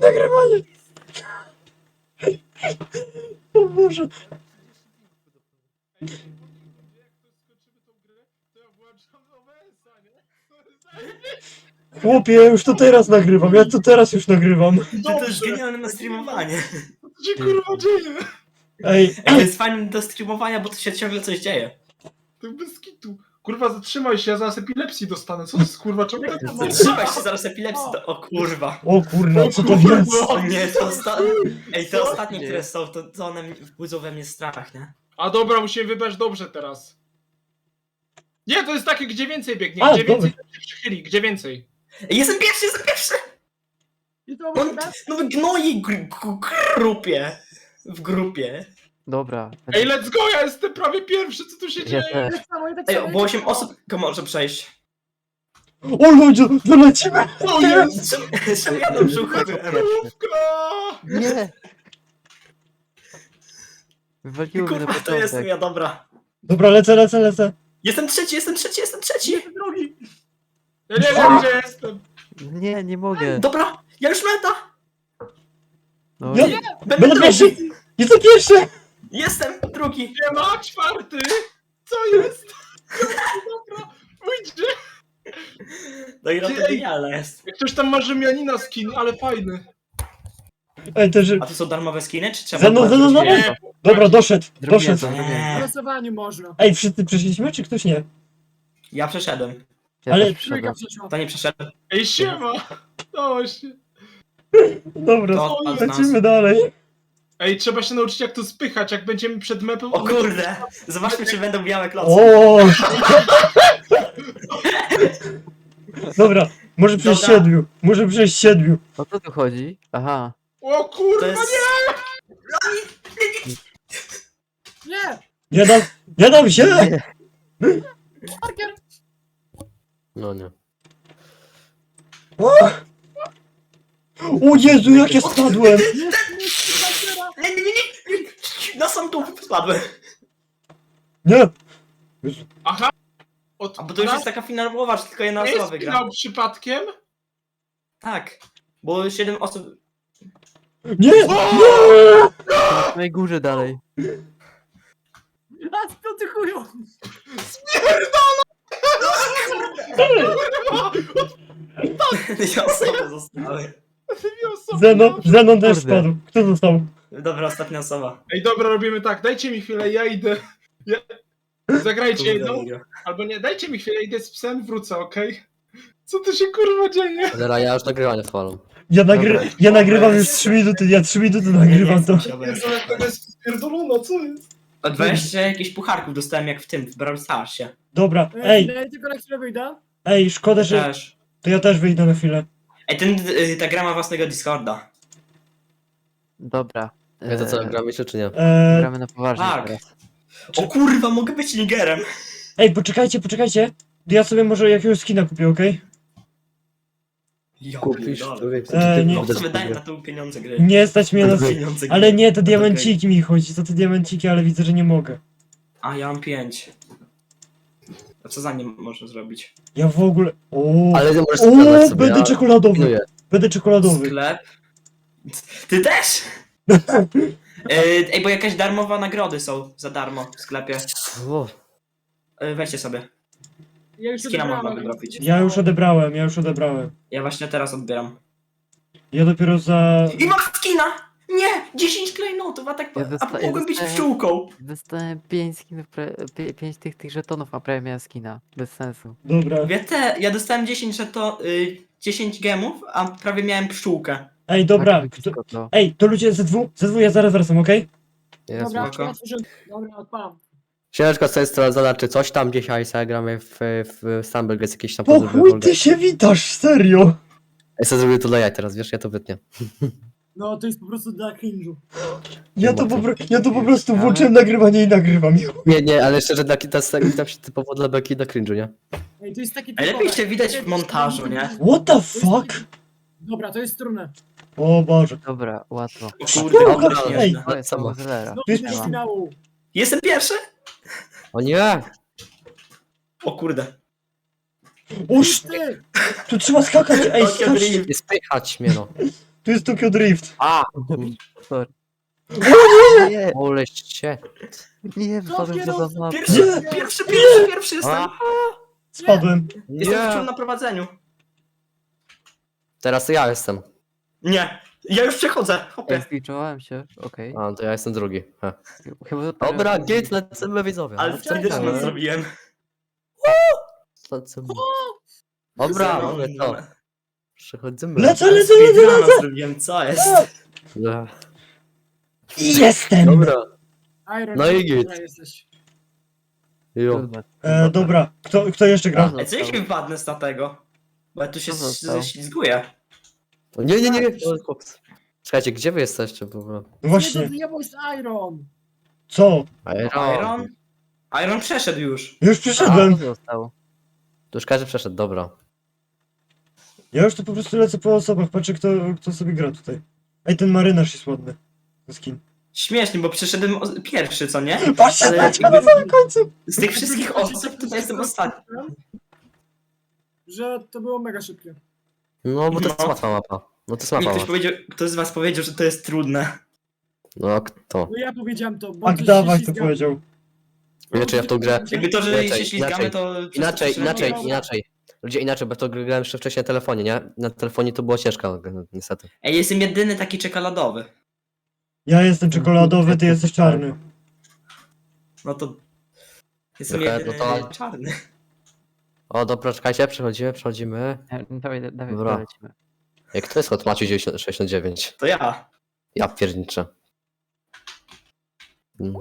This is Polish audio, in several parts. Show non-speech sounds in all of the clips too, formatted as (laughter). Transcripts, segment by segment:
nagrywanie! O Boże. Chłopie, ja już to teraz nagrywam, ja to teraz już nagrywam. Ty to jest genialne na streamowanie. Co się kurwa dzieje? Ej, Ej, to jest fajne do streamowania, bo tu się ciągle coś dzieje. To bez kitu. Kurwa, zatrzymaj się, ja zaraz epilepsji dostanę. Co to jest kurwa, czemu tak mam? Trzymaj się zaraz epilepsji. Do... O kurwa. o kurwa, co to jest? O nie, to osta... Ej, te ostatnie, które są, to, to one mi- budzą we mnie strach, nie? A dobra, musimy wybrać dobrze teraz. Nie, to jest takie, gdzie więcej biegnie, A, gdzie więcej dobra. się przychyli, gdzie więcej. Ej, jestem pierwszy, jestem pierwszy! No, no gnoi gr gr grupie. W grupie. Dobra. Ej, let's go, ja jestem prawie pierwszy, co tu się Ja dzieje? też. tak samo, ja tak Ej, samo, bo ja 8 tak osób może przejść. O ludzie, dolecimy! O jest! Czemu- Czemu ja do brzuchu byłem? Nie! Wywaliło mnie na Kurwa, to jestem początek. ja, dobra. Dobra, lecę, lecę, lecę. Jestem trzeci, jestem trzeci, jestem trzeci! Drugi. Ja nie wiem, gdzie jestem. Nie, nie mogę. Dobra, ja już meta! No, Ja, Będę będę drugi! pierwszy! Jestem pierwszy! Jestem drugi! Nie ma, czwarty! Co jest? Dobra, pójdzie. No i no to Ej. genialne jest. Jak ktoś tam ma Rzymianina skin, ale fajny. Ej, też... A to są darmowe skiny, czy trzeba Ze mną, mną. Nie, Dobra, doszedł, Drugie doszedł. to. W Nie, losowaniu można. Ej, wszyscy przeszliśmy, czy ktoś nie? ja przeszedłem. Ja Ale- też Trójka przyszedłem. przeszła. To nie przeszedłem. Ej, siema! No się. Dobra, To nas. lecimy dalej. Ej, trzeba się nauczyć jak to spychać, jak będziemy przed mapą. O kurde! Zobaczmy, czy będą białe kloce. O! Dobra, może Dobra. siedmiu, może przejść siedmiu. O co tu chodzi? Aha. O To kurwa, jest... Nie! Nie dam, nie dam się! Parker! No nie. O! O Jezu, jak ja spadłem! Nie, nie, nie, nie, nie! Na sam dół spadłem. Nie! Aha! Od A bo to już jest taka finałowa, że tylko jedna osoba jest wygra. finał przypadkiem? Tak. Bo 7 osób... Nie! Nie! Na samej górze dalej. A co ty chuju? Dwie osoby zostały. Dwie osoby. Zenon, Zenon też Kurde. spadł. Kto został? Dobra, ostatnia osoba. Ej, dobra, robimy tak, dajcie mi chwilę, ja idę. Ja... Zagrajcie Kurde, jedną, albo nie, dajcie mi chwilę, idę z psem, wrócę, okej? Co tu się kurwa dzieje? Dobra, ja już nagrywanie chwalam. Ja, nagry Dobra. ja nagrywam już 3 minuty, ja 3 minuty nagrywam nie to. Jezu, jak to jest spierdolona, co jest? Od 20 jakichś pucharków dostałem jak w tym, w Brawl Starsie. Dobra, Ej, ej, ja tylko na chwilę wyjdę. ej, szkoda, że... Też. To ja też wyjdę na chwilę. Ej, ten, y, ta gra ma własnego Discorda. Dobra. Ja to co, Eee, gramy się czy nie? Eee, Gramy na poważnie Tak. teraz. O kurwa, mogę być nigerem. ej, poczekajcie, poczekajcie. Ja sobie może jakiegoś skina kupię, okej? Ja Kupisz pierdolę. człowiek, co Eee, ty nie. Co wydaje na to pieniądze gry? Nie stać mnie na... Pieniądze gry. Ale nie, te No to diamenciki mi chodzi, to te diamenciki, ale widzę, że nie mogę. A ja mam 5. A co za nim można zrobić? Ja w ogóle... O, Ale ty możesz o sobie, będę ja czekoladowy, pilnuję. będę czekoladowy. Sklep? Ty też? (laughs) Ej, Ej, bo jakaś darmowa nagrody są za darmo w sklepie. O, Ej, Weźcie sobie. Ja już można wydropić. Ja już odebrałem, ja już odebrałem. Ja właśnie teraz odbieram. Ja dopiero za... I mam skina! Nie! 10 klejnotów, a tak Ja a dosta- ja mogłem być dostałem- pszczółką. Dostałem 5 skinów, pra- 5 tych, tych żetonów, a prawie miałem skina. Bez sensu. Dobra. Ja, te, ja dostałem 10, że to y, 10 gemów, a prawie miałem pszczółkę. Ej, dobra. Tak, Kto... blisko to. Ej, to ludzie ze dwóch, ze dwóch ja zaraz wracam, okej? jest. Dobra, spoko. otworzyłem. Dobra, odpalam. Ciężko sobie sprawdzona, czy coś tam dzisiaj sobie gramy w, w Stumble, jest jakieś tam Po podróby chuj wolne. ty się witasz, serio! Ja sobie zrobię to lejaj teraz, wiesz, ja to wytnę. (laughs) No, to jest po prostu dla cringe'u. Ja to, po, pro- ja to po prostu włączyłem nagrywanie i nagrywam. Nie, nie, ale szczerze, dla kita witam się typowo dla beki i dla cringe'u, nie? Ej, to jest takie A lepiej się widać w montażu, nie? What the fuck? Dobra, to jest strunę. O Boże. Dobra, łatwo. O kurde, dobra, ej. śmieszne. Ale co Samo. Zelera. No, To jest- do finału. Jestem pierwszy? O nie! O kurde. Uż, Ty! tu trzeba skakać, ej, (laughs) skacz. Nie spychać mnie, no. Tu jest Tokyo Drift. A! Sorry. Nie! Ole shit. Nie, wpadłem kierowca- poza mapę. Pierwszy, pierwszy, pierwszy, pierwszy jestem. A, Spadłem. Jestem wciąż na prowadzeniu. Teraz to ja jestem. Nie, ja już przechodzę, Ja hopie. zgliczowałem się, okej. A, to ja jestem drugi. He. Chyba to Dobra, git, lecimy widzowie. Ale wtedy zrobiłem. Lecimy. Dobra, mamy to. Przechodzimy. Lecę, lecę, lecę, Speedruna lecę. zrobiłem, co jest? Dobra. Jestem. Dobra. Iron, No i git. dobra jesteś. Jo. E, dobra, kto, kto jeszcze gra? Ej, co jeśli wpadnę z tego? Bo ja tu się Co zostało? ześlizguję. O, Nie, nie, nie, nie. o, chłopcy. Czekajcie, gdzie wy jesteście w ogóle? No Nie, właśnie, to diabeł jest Iron. co? Iron? Iron przeszedł już. Już A, przyszedłem. został. To już każdy przeszedł, dobra. Ja już tu po prostu lecę po osobach, patrzę kto, kto sobie gra tutaj. Ej, ten marynarz jest ładny. Ten Skin. Śmiesznie, bo przeszedłem o- pierwszy, co nie? (laughs) Patrzcie, Ale jakby- na samym końcu. Z tych wszystkich osób tutaj jestem ostatni. Że to było mega szybkie. No, bo to jest No. łatwa mapa. No to jest łatwa ktoś mapa. powiedział, ktoś z was powiedział, że to jest trudne. No, kto? No ja powiedziałem to, bo się dawaj to powiedział. Wiecie, czy ja w tą grę... Jakby to, że Inaczej, się ślizgamy, inaczej. to... to Inaczej, inaczej, inaczej. Ludzie, inaczej, bo to grałem jeszcze wcześniej na telefonie, nie? Na telefonie to było ciężko, niestety. Ej, jestem jedyny taki czekoladowy. Ja jestem czekoladowy, ty jesteś czarny. No to... Jestem jedyny no to- czarny. O, dobra, czekajcie, przechodzimy, przechodzimy. E, Dawaj, dawaj, Dobra. lecimy. Jak to jest od Maciu 69? To ja. Ja pierniczę. Mm.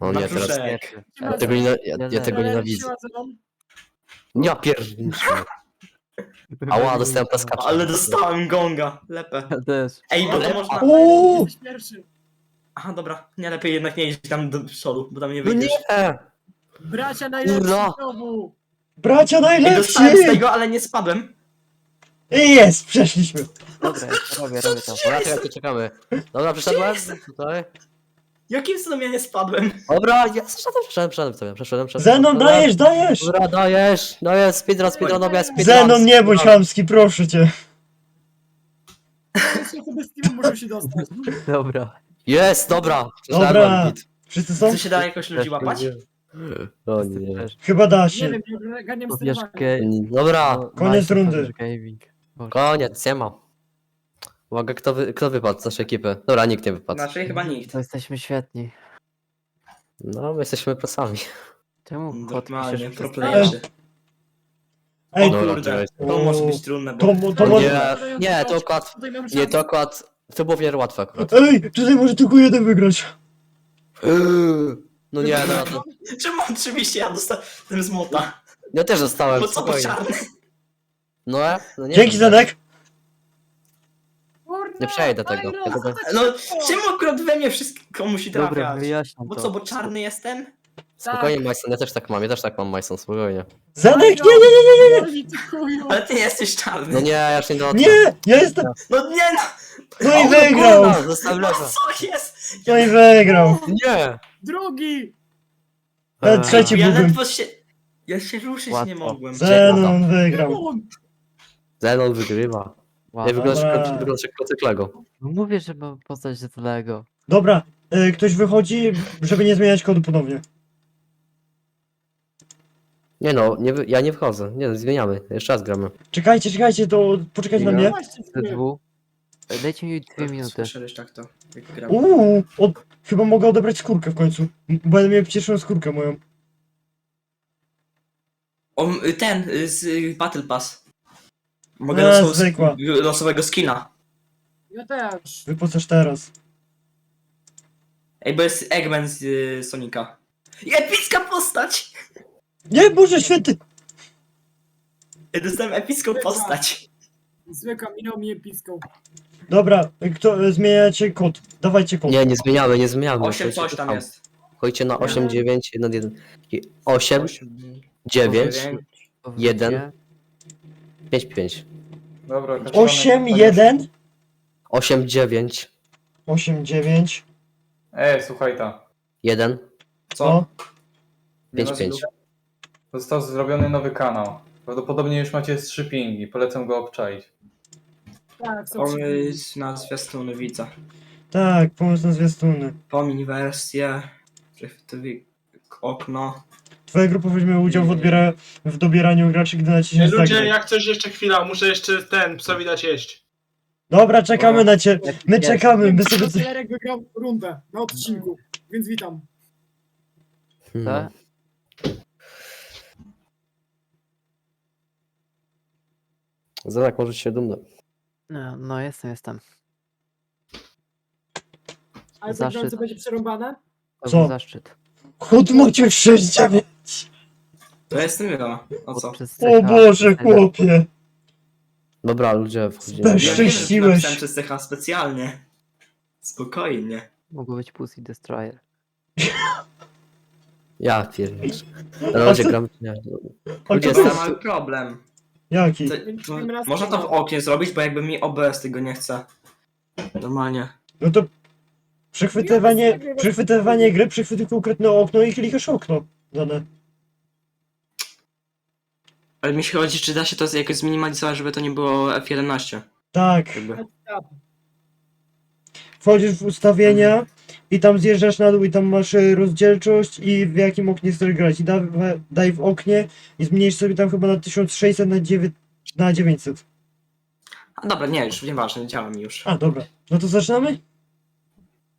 O nie, teraz... Brzuszek. Ja tego, nie, ja, ja tego nienawidzę. Ja. Ała, dostałem (laughs) plaskacza. Ale dostałem gonga. Lepę. Ja też. Ej, bo to Ale- można... Uuu, Jesteś pierwszy. Aha, dobra. Nie, lepiej jednak nie iść tam do przodu, bo tam nie No wyjdziesz. nie! Bracia najlepsi Ura. znowu. bracia Ej, najlepsi! dostałem z tego, ale nie spadłem. Jest, przeszliśmy. Dobra, to robię, robię to. Dobra, czekajcie, czekamy. Dobra, przeszedłem tutaj. Jakim cudem ja nie spadłem? Dobra, ja przeszedłem, przeszedłem, przeszedłem, sobie, przeszedłem, przeszedłem. Zenon, Dobra. dajesz, dajesz! Dobra, dajesz, dajesz, speedrun, speedrun, dobra, speedrun. Zenon, nie bądź speedrun. chamski, proszę cię. Jeszcze sobie z się dostać. Dobra. Jest, dobra. Dobra. przeszedłem, git. Wszyscy są? Co się da jakoś ludzi łapać? O nie. Chyba da Nie się. wiem, nie ogarniam sterowania. ga- Dobra, Koniec Nice, rundy. koniec, nie ma. Uwaga, kto, wy, kto wypadł z naszej ekipy? Dobra, nikt nie wypadł. Znaczy chyba nikt. To jesteśmy świetni. No, my jesteśmy prosami. Czemu kot Normalnie, pro playerzy. Ej, Dobra, kurde, to może być trudne, to, bo... mo- to O może... nie, nie, to akurat, nie, to akurat, to było w miarę łatwe akurat. Ej, tutaj może tylko jeden wygrać. No nie, no, to, (laughs) Czemu oczywiście ja dostałem z młota? ja też dostałem, Bo co to spokojnie. czarny? No, no nie Dzięki, wiem. Zenek. Nie przejdę tego, co tak No, szybko? czemu akurat we mnie wszystko musi Dobra, trafiać? wyjaśniam Bo to. co, bo czarny jestem? Spokojnie, Majson, ja też tak mam, ja też tak mam, Majson, spokojnie. Zenek, nie, nie, nie, nie, nie, Oj, ty chuju. Ale ty nie jesteś czarny. No nie, ja już nie dotknę. nie, ja jestem... No nie no! No i wygrał, kurwa, Zostaw No lewo. co jest? no i wygrał. Nie! Drugi! E, Eee, trzeci Ja byłbym. ledwo się... Ja się ruszyć Łatwo. nie mogłem. Zenon wygrał. Zenon wygrywa. Wow. Nie wyglądasz Dobra. jak wyglądasz jak kocyk Lego. No Mówię, że mam postać z Lego. Dobra, e, ktoś wychodzi, żeby nie zmieniać kodu ponownie. Nie no, nie, wy- ja nie wchodzę. Nie no, zmieniamy. Jeszcze raz gramy. Czekajcie, czekajcie, to poczekajcie na mnie. Te dwu. Dajcie mi dwie minuty. Słyszałeś tak to, jak gram. Uuu, od... chyba mogę odebrać skórkę w końcu. M- Będę miał pierwszą skórkę moją. O, m, ten, y, z y, Battle Pass. Mogę No, losowo- losowego skina. Ja też. Wypuszczasz teraz. Ej, bo jest Eggman z y, Sonika. I Epicka postać! Nie, Boże Święty! Ja dostałem epicką postać. Zwykła, minął mi piską. Dobra, kto, zmieniacie kod. Dawajcie kod. Nie, nie zmieniamy, nie zmieniamy. 8 Chodźcie coś tam jest. Chodźcie na 8, 9, 1, 1. 8, 9, 1, 5-5. Dobra, kaczorony, 8, 1, 8-9. 8, 9. Ej, słuchaj ta. 1. Co? No. Nie Pięć, pięć. Został zrobiony nowy kanał. Prawdopodobnie już macie z trzy pingi. Polecam go obczaić. Tak, są Pomysł na zwiastuny widza. Tak, pomysł na zwiastuny. Pomiń wersję, projektowi okno. Twoja grupa weźmie udział w, odbiera, w dobieraniu graczy, gdy naciśniesz Ludzie, jak coś jeszcze chwila, muszę jeszcze ten psowi dać jeść. Dobra, czekamy na cię. My czekamy, my sobie... Celerek wygrał rundę na odcinku, więc witam. Hmm. Co? Zadak, możesz się dumny. No, no jestem, jestem. Ale co będzie przerąbane? To Co? był zaszczyt. Chód Mociek 69! To jestem ja. O co? Przez O CH. Boże, chłopie! Dobra, ludzie, wchodzimy. Bez Ja wiem, że Szczęściłeś. napisałem przez CH specjalnie. Spokojnie. Mógł być Pussy Destroyer. (laughs) Ja pierniczę. A Ludzie, co- gram... Nie. A Ludzie, kto to Jest mały problem. Jaki? To, można to w nie. oknie zrobić, bo jakby mi OBS tego nie chce. Normalnie. No to przechwytywanie, przechwytywanie gry, przechwytuj konkretne okno i klikasz okno dane. Ale mi się chodzi, czy da się to jakoś zminimalizować, żeby to nie było F11. Tak, Jakby. Wchodzisz w ustawienia i tam zjeżdżasz na dół i tam masz e, rozdzielczość i w jakim oknie chcesz grać. I da, we- daj w oknie i zmniejsz sobie tam chyba na 1600 na, 9, na 900. A dobra, nie, już nieważne, działa mi już. A, dobra. No to zaczynamy?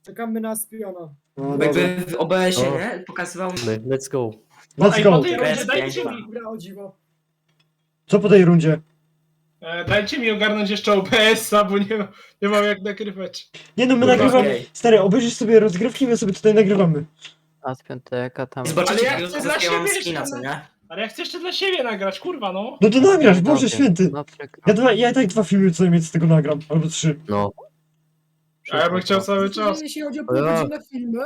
Czekamy na spiona. No, Bo dobra. jakby w OBS-ie, O. nie? Pokazywał mi... Let's go. Let's Ej, po go. tej rundzie Jest dajcie mi, o dziwo. Co po tej rundzie? e, dajcie mi ogarnąć jeszcze OBS-a, bo nie, ma- nie mam jak nagrywać. Nie no, my Dobra, nagrywamy. okej. Stary, obejrzyj sobie rozgrywki, my sobie tutaj nagrywamy. A z piąteka tam... Zobaczycie, Ale ja jakiego chcę dla ja mam siebie skina, jeszcze co nie? Ale ja chcę jeszcze dla siebie nagrać, kurwa no. No to nagrasz, Boże Dobrze. święty. No przykro. Ja, dwa, ja i tak dwa filmy co najmniej z tego nagram, albo trzy. No. A ja bym chciał cały czas. Jeśli chodzi o półgodzinne filmy,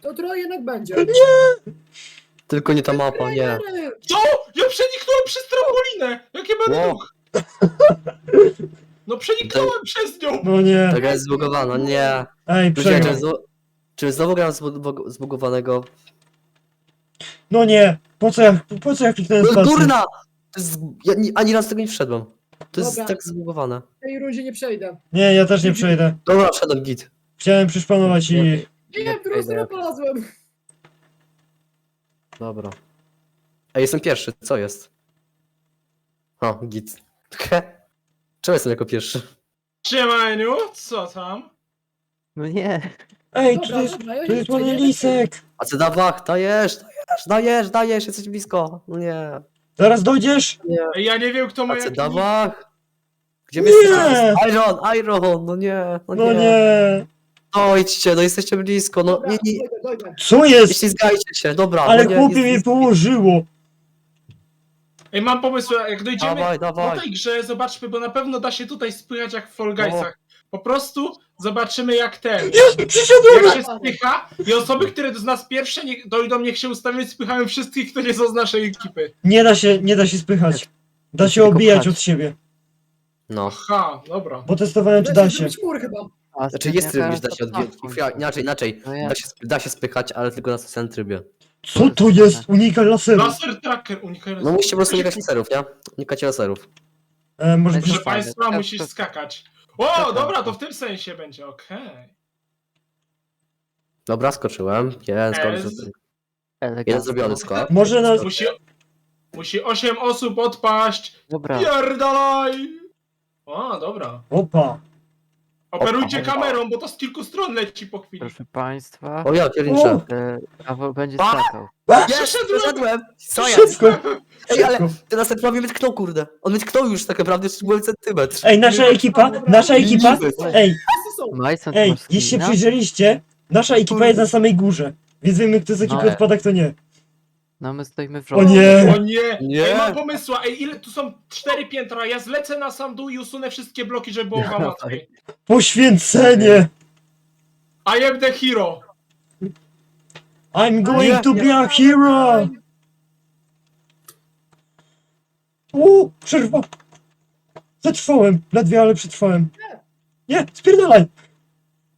to trochę jednak będzie. Tylko nie ta mapa, nie. Co? Ja przeniknąłem przez trampolinę! Jakie będę Wow. duch? No przeniknąłem przez nią! No nie. Ta gra jest zbugowana, nie. Ej, Ludzie, czy, przegrał. znowu- czy znowu gram zbu- zbugowanego? No nie. Po co ja, po co ja kliknąłem No spację? kurna! To jest, ja ni, ani raz tego nie wszedłem. To jest Dobra. tak zbugowane. W tej rundzie nie przejdę. Nie, ja też nie przejdę. Dobra, wszedłem git. Chciałem przyszpanować i... Nie, Nie w drugą stronę przejdę. polazłem. Dobra. Ej, jestem pierwszy, co jest? O, git. Czemu jestem jako pierwszy? Siemaniu, co tam? No nie. Ej, Dobra, tu jest, dobra, ja tu nie jest ja nie lisek. A co dawach, dajesz, dajesz, dajesz, dajesz, jesteś blisko. No nie. Zaraz dojdziesz? Ej, ja nie wiem kto ma A co jaki... dawach? Gdzie Nie! wy jesteście? Iron, Iron, no nie, no nie. No nie. Dojdźcie, no jesteście blisko, no nie, nie. Co nie jest? ślizgajcie się, dobra. Ale no nie, chłopie nie- mnie nie- położyło. Ej, mam pomysł, jak dojdziemy Dawaj, po dawaj. tej grze, zobaczmy, bo na pewno da się tutaj spychać jak w Fall Guysach. Po prostu zobaczymy jak ten. Jest, przyszedłem! Jak się spycha i osoby, które z nas pierwsze nie, dojdą, niech się ustawią, spychają wszystkich, kto nie są z naszej ekipy. Nie da się, nie da się spychać. Da się Tylko obijać pchać. od siebie. No. Aha, dobra. Bo testowałem, czy Da da się chyba. A Znaczy jest tryb, gdzie da się odbić. Inaczej, inaczej. No Da się, da się spychać, ale tylko na specjalnym trybie. Co to jest? Unikal laseru. Laser tracker, unikaj No musicie po prostu unikać laserów, nie? Unikacie laserów. E, może Proszę państwa, Tak, musisz tak. skakać. O, dobra, to w tym sensie będzie, okej. Dobra, skoczyłem. Jeden skok. Ez. Jeden elegancko. zrobiony skok. Może na... Musi, musi 8 osób odpaść. Dobra. Pierdalaj! O, dobra. Opa. Operujcie kamerą, bo to z kilku stron leci po chwili. Proszę państwa. O ja, pierniczę. E, Paweł będzie A! skakał. Jest, przeszedłem! Co jest? Szybko. Ej, ale ten następny prawie mnie tknął, kurde. On mnie tknął już tak naprawdę, jeszcze byłem centymetr. Ej, nasza ekipa, nasza ekipa... Ej? Majson, ej, masz jeśli się skina? przyjrzeliście, nasza ekipa jest na samej górze. Więc wiemy, kto z ekipy No. odpada, kto nie. No my stoimy w O nie! O nie! Nie. Ej, mam pomysła. Ej, ile tu są cztery piętra? Ja zlecę na sam dół i usunę wszystkie bloki, żeby było wam łatwiej. Poświęcenie! I am the hero. I'm going to be a hero! Uuu, przerwa! Przetrwałem, ledwie, ale przetrwałem. Nie, spierdalaj!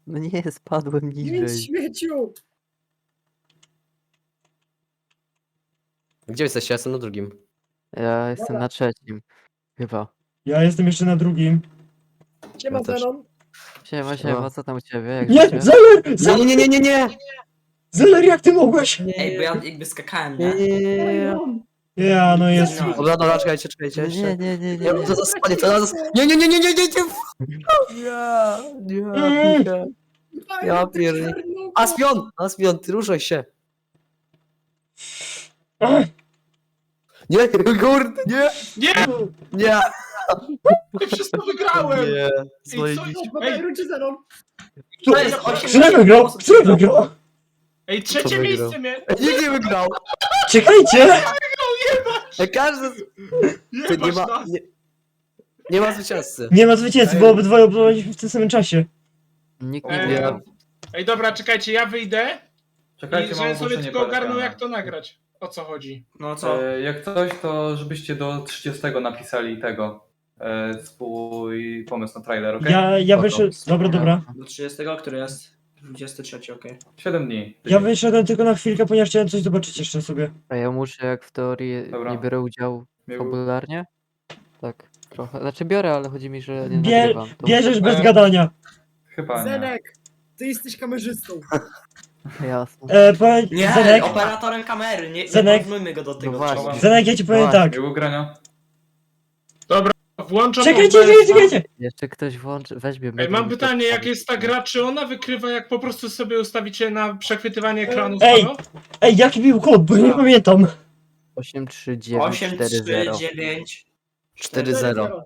No nie, spadłem niżej. śmieciu. Gdzie jesteście? Ja jestem na drugim. Ja jestem Dobra. na trzecim. Chyba. Ja jestem jeszcze na drugim. Siema, Ja też. Zenon. Siema, Siema. co tam u ciebie? Jak Nie, życie? Zeller! Nie, nie, nie, nie, nie! Zeller jak ty mogłeś? Ej, bo ja jakby skakałem, Nie, nie? nie, nie. Ja, no jest. No. Dobra, dobra, czekajcie, czekajcie Nie, jeszcze. nie, nie, nie, Nie, nie. to zaspadnie, to. Nie, nie, nie, nie, nie, nie, nie! Mm. nie. Ja pierdolę. Aspion! Aspion, ty ruszaj się. Nie, kurde, nie, Nie! nie, Ej, wszystko wygrałem! nie. co- Zwoliliście. Ej. Ruczy Zenon. To jest Który wygrał? Który wygrał? Ej, trzecie wygrał? miejsce mnie! Ej, Nikt nie wygrał. Czekajcie! Ej, Każdy... Ty nie ma... Nie, nie ma zwycięzcy. Nie ma zwycięzcy, bo obydwoje obdawaliśmy w tym samym czasie. Nikt nie Ej, wie. Ej, dobra, czekajcie, ja wyjdę Czekajcie, i mam żebym sobie ogłoszenie tylko ogarnął jak to nagrać. O co chodzi? No co? E, jak coś, to żebyście do 30 napisali tego e, swój pomysł na trailer, ok? Ja, ja wyszedłem. Dobra, dobra. Do 30, który jest? 23, okej. 7 dni. Ja wyszedłem tylko na chwilkę, ponieważ chciałem coś zobaczyć jeszcze sobie. A ja muszę, jak w teorii Dobra. nie biorę udziału Miał- fabularnie. Tak, trochę. Znaczy biorę, ale chodzi mi, że nie Bier- nagrywam. To Bierzesz bez E, gadania. Chyba nie. Zenek, ty jesteś kamerzystą. Jasne. E, powiem, Nie, Zenek, operatorem kamery, nie, nie Zenek. porównujmy go do tego. No właśnie. człowieka. Zenek, ja ci powiem O, tak. Miłego grania. Włączam Czekajcie, OBS-a. czekajcie, czekajcie! Jeszcze ktoś włączy, weźmie Ej, mam pytanie, jak jest ta gra, czy ona wykrywa, jak po prostu sobie ustawicie na przechwytywanie ekranu Ej! Ej, jaki był kod, bo nie pamiętam. 8, 3, 9, 8, 4, 3, 0. 9. 4-0.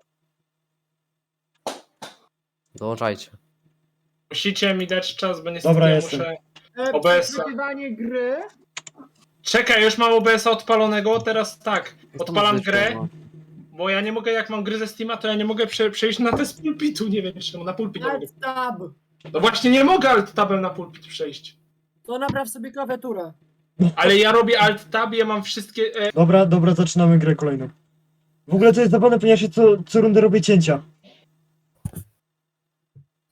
Dołączajcie. Musicie mi dać czas, bo niestety Dobra, ja jestem. muszę... E, OBS-a. przechwytywanie gry. Czekaj, już mam OBS-a odpalonego, teraz tak. Odpalam grę, no. bo ja nie mogę, jak mam gry ze Steama, to ja nie mogę prze, przejść na test pulpitu, nie wiem czemu, na pulpit nie mogę. Alt tab. No właśnie nie mogę alt tabem na pulpit przejść. To napraw sobie klawiaturę. Ale ja robię alt tab i ja mam wszystkie... E, Dobra, dobra, zaczynamy grę kolejną. W ogóle to jest zabawne, ponieważ ja co, co rundę robię cięcia.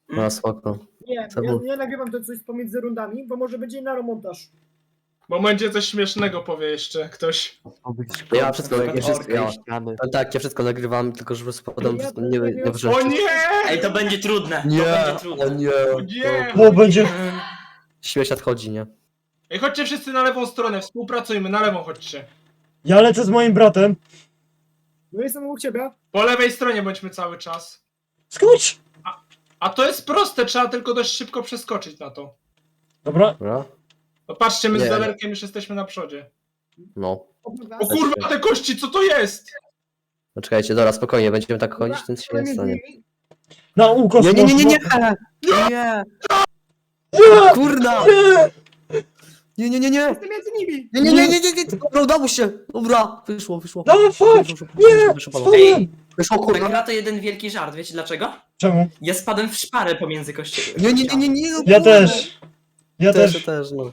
No spoko. Nie, Co ja, było? ja nagrywam to coś pomiędzy rundami, bo może będzie na montaż. bo będzie coś śmiesznego, powie jeszcze ktoś. Ja wszystko, ja wszystko, ja, no tak, ja wszystko nagrywam, tylko że po prostu potem Ja- nie, nie, wrzucę. O nie! Ej, to będzie trudne. Nie, to będzie o trudne. nie. Nie! Bo będzie... Śmieć nadchodzi, nie? Ej, chodźcie wszyscy na lewą stronę, współpracujmy, na lewą chodźcie. Ja lecę z moim bratem. No jestem obok ciebie. Po lewej stronie bądźmy cały czas. Skocz! A to jest proste, trzeba tylko dość szybko przeskoczyć na to. Dobra. Dobra? No patrzcie, my z Nie. Dalerkiem już jesteśmy na przodzie. No. O kurwa, te kości, co to jest? No czekajcie, dobra, spokojnie, będziemy tak chodzić, nic się nie stanie. Na ukos. Nie, nie, nie, nie, nie! mocno. Nie! Nie! Nie, nie, nie, nie! Jestem między nimi. Nie, nie, nie, nie, nie, nie! Dobra, udało się! Dobra, wyszło, wyszło. No fuck! Wyszło, Nie! Wyszło, Ta kurwa. gra to jeden wielki żart, wiecie dlaczego? Czemu? Ja spadłem w szparę pomiędzy kościołami. Nie, nie, nie, nie, nie! Ja też. Ja Też, też. też, no.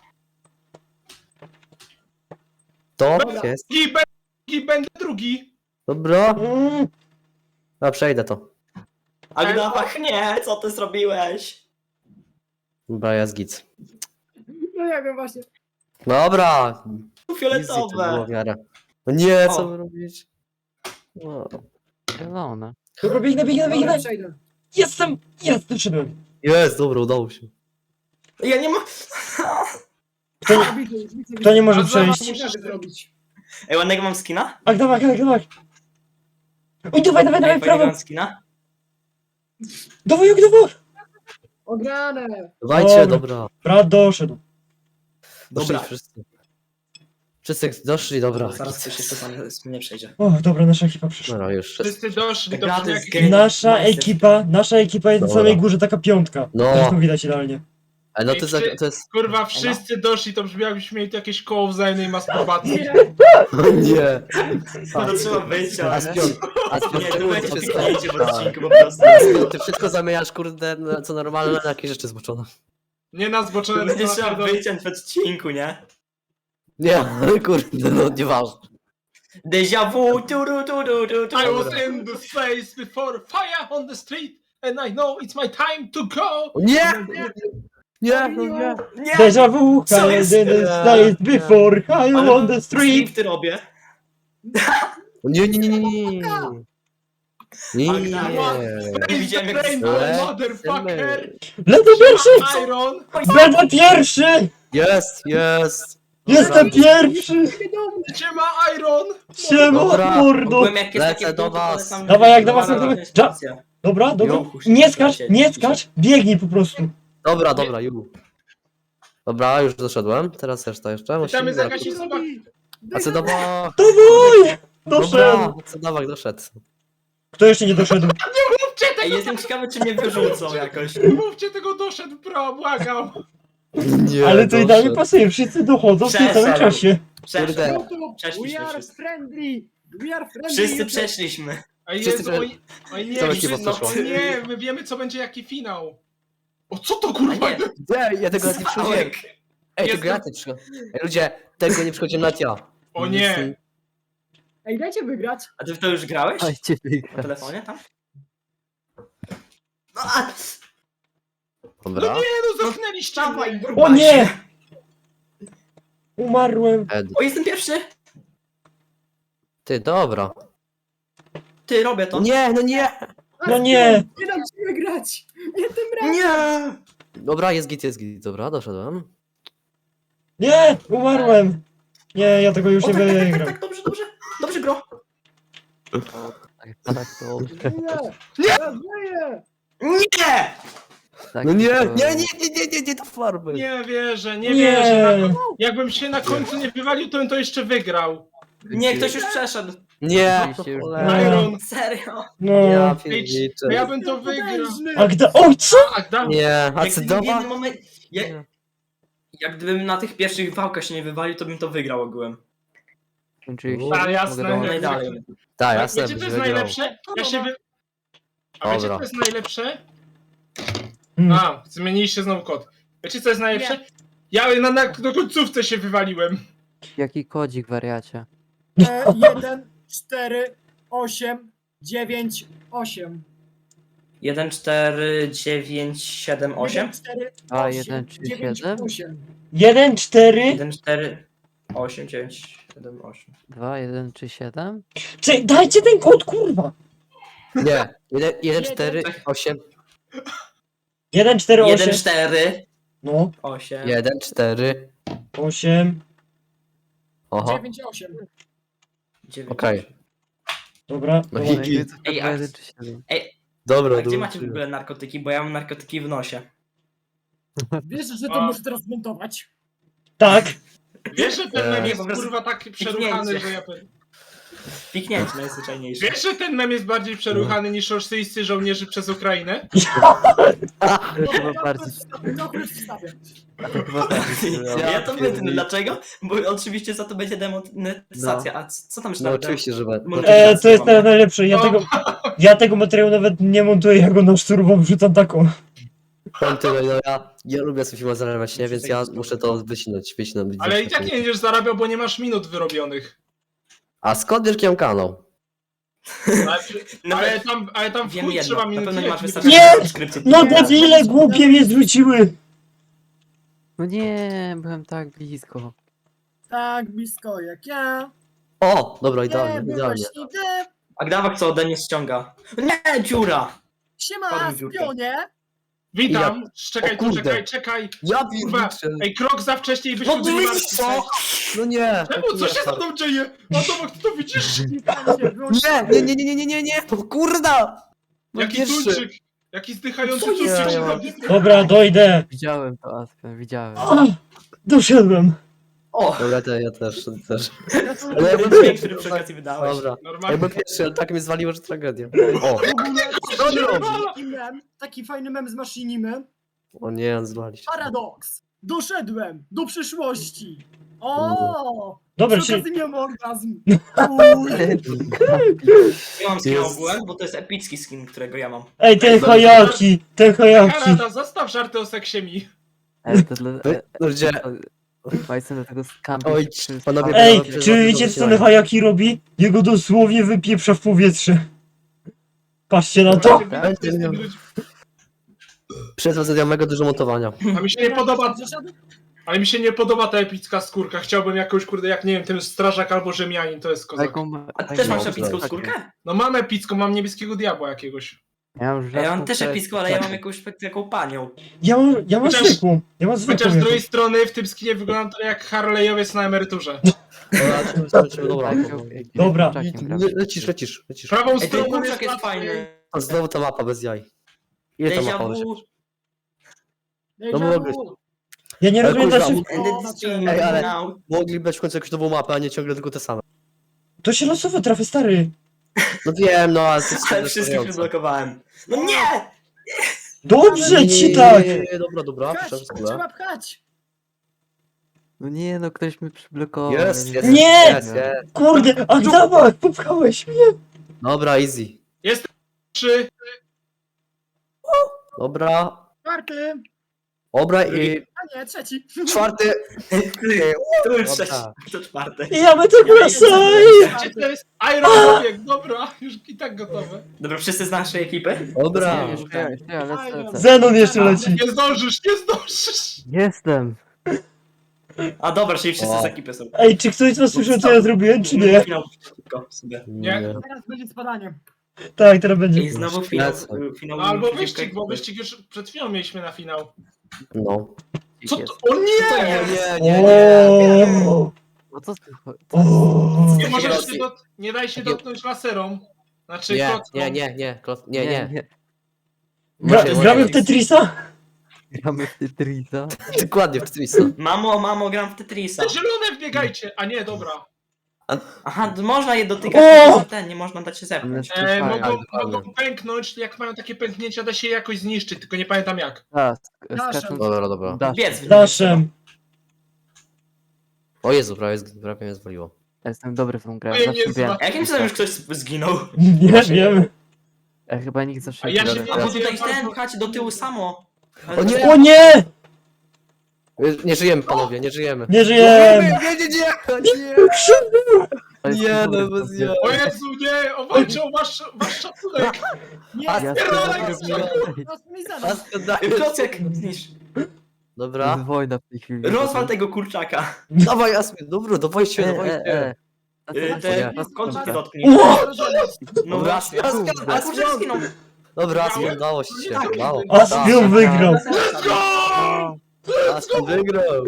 To jest. I będę, i będę drugi. Dobra. Mm, A przejdę to. Agnawach, nie, co ty zrobiłeś? Dobra, jest git. No nie wiem właśnie. Dobra. Easy to było Fioletowe. w miarę. No nie, co O. wy robić? No. Zielone. Dobra, biegnę, biegnę, Dobra, biegnę. przejdę. Jestem! Jest, doszedłem. Jest, dobra, udało się. Ja nie mam... Kto nie, kto nie może przejść? Muszę zrobić. Ej, ładnego mam skina? Ach, dawaj, dawaj, dawaj. Oj, dawaj, dawaj, dawaj, Ej, prawo. mam skina? Dawaj, jak dawaj. Ograne. Dawajcie, Dobra. dobra. Brat doszedł. Doszli Dobra. wszyscy. Wszyscy doszli, dobra. Zaraz ktoś jeszcze tam z mnie przejdzie. O, dobra, nasza ekipa przyszła. Dobra, już wszyscy. Wszyscy doszli, Ta gra to dobrze, jest jak... gry. Nasza ekipa, nasza ekipa jest na Dobra. samej górze, taka piątka. No. To widać idealnie. Ale no to jest, przy- to jest... Kurwa, wszyscy doszli, to brzmi jakbyśmy mieli tu jakieś koło wzajemnej masturbacji. Nie. (laughs) O nie! No trzeba wyjść, ale... Aspion, Aspion, Nie, ty, to będzie ty, wszystko, piknięcie w odcinku po prostu. Aspion, ty wszystko zamieniasz, kurde, na co normalne, na jakieś rzeczy zboczone. Nie na zboczone, Będzie trzeba pierdol- wyciąć w odcinku, nie? Nie, ale (laughs) kurde, no nieważne. Déjà vu, tu, tu, tu, tu, tu, tu. I was in the space before fire on the street and I know it's my time to go. Nie! Nie, no nie. Nie! Deja vu, Co I jest? did it days before, I on the street. Stripty robię. O Nie, nie, nie, nie, nie. Nie. Nie widziałem jak Rainbow, Lecimy. motherfucker! Lecę pierwszy! Iron! Będę pierwszy! Jest, jest. Jestem pierwszy! Gdzie ma Iron? Siema, Dobra. mordo! Jak jest Lecę takie do was. tam- Dawaj, jak do was, jak do dobra, was. stacja. Dobra, dobra. Nie skacz, nie skacz, biegnij po prostu. Dobra, dobra, ju. Dobra, już doszedłem. Teraz reszta jeszcze. Tam Musimy jest jakaś jakoś- osoba... A co dawa? Dawaj! Doszedł! Dobra, co dawak doszedł. Kto jeszcze nie doszedł? (laughs) Mówcie Ej, tego, jestem ciekawy, czy mnie wyrzucą jakoś. mówcie tego doszedł, bro, błagam! Nie, Ale to idealnie doszedł. pasuje, wszyscy dochodzą w tym samym Przeszedł. czasie. Przeszedł. Kurde. Przeszliśmy we are wszyscy. friendly! We are friendly! Wszyscy przeszliśmy. Wszyscy Jezu, prze- oj, oj nie, Cała wszyscy- ekipa przeszła. o nie, my wiemy co będzie, jaki finał. O co to A kurwa? nie, Nie, ja tego nawet nie przychodziłem. Sałek. Ej, tego ja nie przychodziłem. Ej, ludzie, tego nie przychodziłem nawet ja. O nie! Ej, dajcie wygrać! A ty w to już grałeś? Dajcie Na wygrać. telefonie tam? No, a, Dobra. Nie no, zamknęliście dawaj, mnie! O nie! Umarłem. Ed. O, jestem pierwszy! Ty, dobra. Ty, robię to. Nie, no nie! No nie! Nie dam ci wygrać! Nie tym razem! Nie! Dobra, jest git, jest git. Dobra, doszedłem. Nie! Umarłem! Nie, ja tego już O, nie tak, tak, tak, wygram. tak, dobrze, dobrze. Dobrze, gro. Tak, tak, to... Nie! Nie! Tak, No nie, to- nie, nie, nie, nie, nie, nie, to farby. Nie wierzę, nie, Nie. wierzę. Na, jakbym się na końcu nie wywalił, to bym to jeszcze wygrał. Nie, ktoś już przeszedł. Nie, Oczywiście już cholera. Iron, Serio. No. Ja pierniczę. ja bym to wygrał. Potężny! A gda... Oj, co? A, dam. Nie, a Jak gdybym w jednym momencie... Jak gdybym na tych pierwszych wałkach się nie wywalił, to bym to wygrał ogółem. Oczywiście. Mogę jasne. No dołączyć. dalej. Tak, jasne, wiecie, co jest wygrał. najlepsze? Ja się wy... A wiecie, Dobra. co jest najlepsze? Hmm. A, zmieniliście znowu kod. Wiecie, co jest najlepsze? Ja na, na, na końcówce się wywaliłem. Jaki kodzik, wariacie? E, 1, 4, 8, 9, 8. 1, 4, 9, 7, 8? 4, A, 1, 3, 7? 8. Jeden, cztery. 1, 4, 8, 9, 7, 8. 2, 1, 3, 7? Cze- dajcie ten kod, kurwa! Nie, 1, 4, 8, Jeden, cztery, 1, osiem. 4, No, 8. 1, 4. osiem. Oho, 9, 8. 9, Okej. Dobra, No dobra. i git. Ej, a- 1 czy 7? Dobra, A gdzie macie w ogóle narkotyki? Bo ja mam narkotyki w nosie. Wiesz, że to muszę teraz montować. Tak. Wiesz, że ten mem Nie, jest po prostu kurwa tak przeruchany, że ja... pe- Piknięcie najzwyczajniejsze. Wiesz, że ten mem jest bardziej przeruchany niż rosyjscy żołnierzy przez Ukrainę? To chyba bardziej... No, to chyba bardziej... Ja to wytnę. pierdolę. Dlaczego? Bo oczywiście za to będzie demonetyzacja. A c- co tam się No oczywiście, że będę. Może- E, to jest teraz najlepsze. Ja No. tego, ja tego materiału nawet nie montuję, ja go na szturmo wrzucam taką. Powiem tyle, no ja, ja lubię sobie filmy zarabiać, nie? Więc ja muszę to wycinać, wycinać. Ale i tak nie będziesz zarabiał, bo nie masz minut wyrobionych. A skąd wiesz, mam kanał? Ale, No, ale tam, ale tam w Wiem chuj jedno, trzeba na minut pewno nie masz lecieć, wystarczająco Nie! subskrypcji. No debile głupie mnie zrzuciły! No nie, byłem tak blisko. Tak blisko jak ja. O, dobra, Nie, idealnie, byłeś idealnie. A Gdawak co ode mnie ściąga? Nie, dziura! Siema, Padł dziurkę. spionie. Witam, czekaj O tu, czekaj, czekaj. Ja Kurwa, ej, krok za wcześnie i byśmy No byli co? No nie. Czemu, co się za mną dzieje? A to, ty to widzisz? Nie, nie, nie, nie, nie, nie, nie, to kurda! No Jaki pierwszy. tuńczyk, jaki zdychający tuńczyk się za Dobra, dojdę. Widziałem to, Aspen, widziałem. O, doszedłem. O! Dobra, to ja też, też. Ale Ale ja bym dźwięk, który przy okazji wydałeś. Dobra. Normalnie. Ja byłem pierwszy, ale tak mnie zwaliło, że tragedia. O, on robi? Taki mem, taki fajny mem z maszynimem. o nie, zwali się. Paradoks. Doszedłem do przyszłości. O! Dobra, Przy się... okazji miałem orgazm. Uj. Ja mam skin Jest. ogółem, bo to jest epicki skin, którego ja mam. Ej, ten hajaki, ten hajaki. Kanada, zostaw żarty o seksie mi. Ale to dla... No, no gdzie? Majsen do tego skampi. Oj, panowie, Ej, Dobrze, czy dobrze, wiecie co ten dobrze. robi? Jego dosłownie wypieprza w powietrze. Patrzcie na to. Przez was ja mega dużo montowania. A mi się nie podoba? Ale mi się nie podoba ta epicka skórka. Chciałbym jakąś, kurde, jak nie wiem, ten strażak albo rzemianin, to jest kozak. Taką, A ty też masz epicką skórkę? No mam epicką, mam niebieskiego diabła jakiegoś. Ja, mam Ja mam rzadką też epicką, ale ja mam jakąś taką panią. Ja mam, ja mam Chociaż- zwykłą. Ja mam zwykłą. Chociaż z drugiej strony w tym skinie wyglądam trochę jak Harley'owiec na emeryturze. Dobra, lecimy, (laughs) dobra. Dobra. Le-. Lecisz, lecisz, lecisz. Prawą Ej, ten stroną kurczak jest fajny. A znowu ta mapa bez jaj. Ile ta Deja mapa będzie? vu. No mogę. Ja nie Ale rozumiem, kurwa, dlaczego... And it's spinning Ej, ale- now. Mogli dać w końcu jakąś nową mapę, a nie ciągle tylko te same. To się losowo trafi, stary. No wiem, no ale to jest Ale wszystkich frustrujące. wyblokowałem. No nie! Dobrze ci tak! nie, nie, nie, dobra, dobra, Pchać, proszę trzeba pchać. No nie, no ktoś mi przyblokował. Jest, jest, Nie! jest, jest. Kurde, a dawaj, popchałeś mnie! Dobra, easy. Trzy. Dobra, Czwarty. Dobra i A nie, trzeci. czwarty. (laughs) To już Dobra. sześć, to czwarte. Ja my to głosaj! To jest Iron Obieg, dobra, już i tak gotowe. Dobra, wszyscy z naszej ekipy? Dobra. Zenon jeszcze leci. Nie zdążysz, nie zdążysz! Jestem. A dobra, czyli wszyscy O. z ekipy są. Ej, czy ktoś z was słyszał, co ja zrobiłem, czy nie? Nie. Teraz będzie spadanie. Tak, teraz będzie. I znowu finał. No, albo wyścig, bo wyścig już przed chwilą mieliśmy na finał. No. Co to? O nie! To Nie, nie, nie, nie. O, No co ty cho- o. Nie, Co możesz się dot... nie daj się dotknąć laserą. Znaczy Nie, kotką. nie, nie, nie, klot- nie, nie. Gra, Właśnie, gramy w. Tetrisa? Gramy w Tetrisa. (laughs) Dokładnie, w tym Mamo, mamo, gram w Tetrisa. Te zielone wbiegajcie! A nie, dobra. Aha, można je dotykać, O! tylko ten, nie można dać się zepchnąć. E, mogą, mogą pęknąć, jak mają takie pęknięcia, da się je jakoś zniszczyć, tylko nie pamiętam jak. Naszą. skaczą Dobra, dobra. dasz. Biec w nim. Daszem. O Jezu, prawie, prawie mnie zwaliło. Jestem dobry w tą grę, Ojej, zawsze (laughs) nie wiem. A jakim cudem już ktoś zginął? Nie wiem. Ja chyba nikt zawsze A ja nie się nie A bo tutaj ten pchać do tyłu samo. O nie! O nie! Nie żyjemy, panowie, nie żyjemy. Nie żyjemy! Nie, nie, nie, nie! To jest Nie, no bez grę. jaj. O Jezu, nie! O wasz, wasz szacunek! Nie, Ja grę. to mi zadał. Paska daje. Klocek, zniszcz. To Dobra. jest wojna w tej chwili. Rozwal tego kurczaka. Dawaj, Asmin, dobra, dawajcie, E, e, dawajcie. e. Y, Te macie? kończki dotknij. No Dobra, właśnie. Asmin, A. Dobra, Asmin, udało ci się, udało. Aspion wygrał. Let's go! Asmin wygrał.